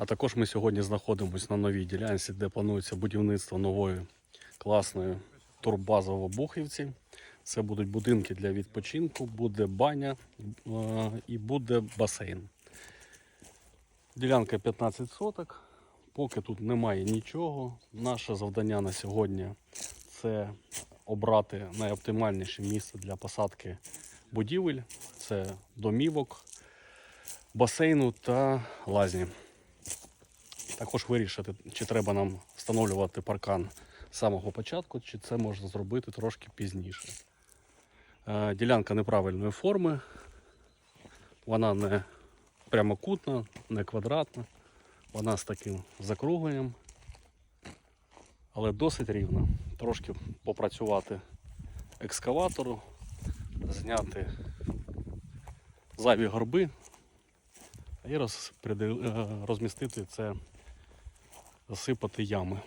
А також ми сьогодні знаходимося на новій ділянці, де планується будівництво нової класної турбази в Обухівці. Це будуть будинки для відпочинку, буде баня е, і буде басейн. Ділянка 15 соток. Поки тут немає нічого. Наше завдання на сьогодні це обрати найоптимальніше місце для посадки будівель. Це домівок, басейну та лазні. Також вирішити, чи треба нам встановлювати паркан з самого початку, чи це можна зробити трошки пізніше. Е, Ділянка неправильної форми. Вона не прямокутна, не квадратна. Вона з таким закругленням, але досить рівна. Трошки попрацювати екскаватору, зняти зайві горби і е, розмістити це, засипати ями.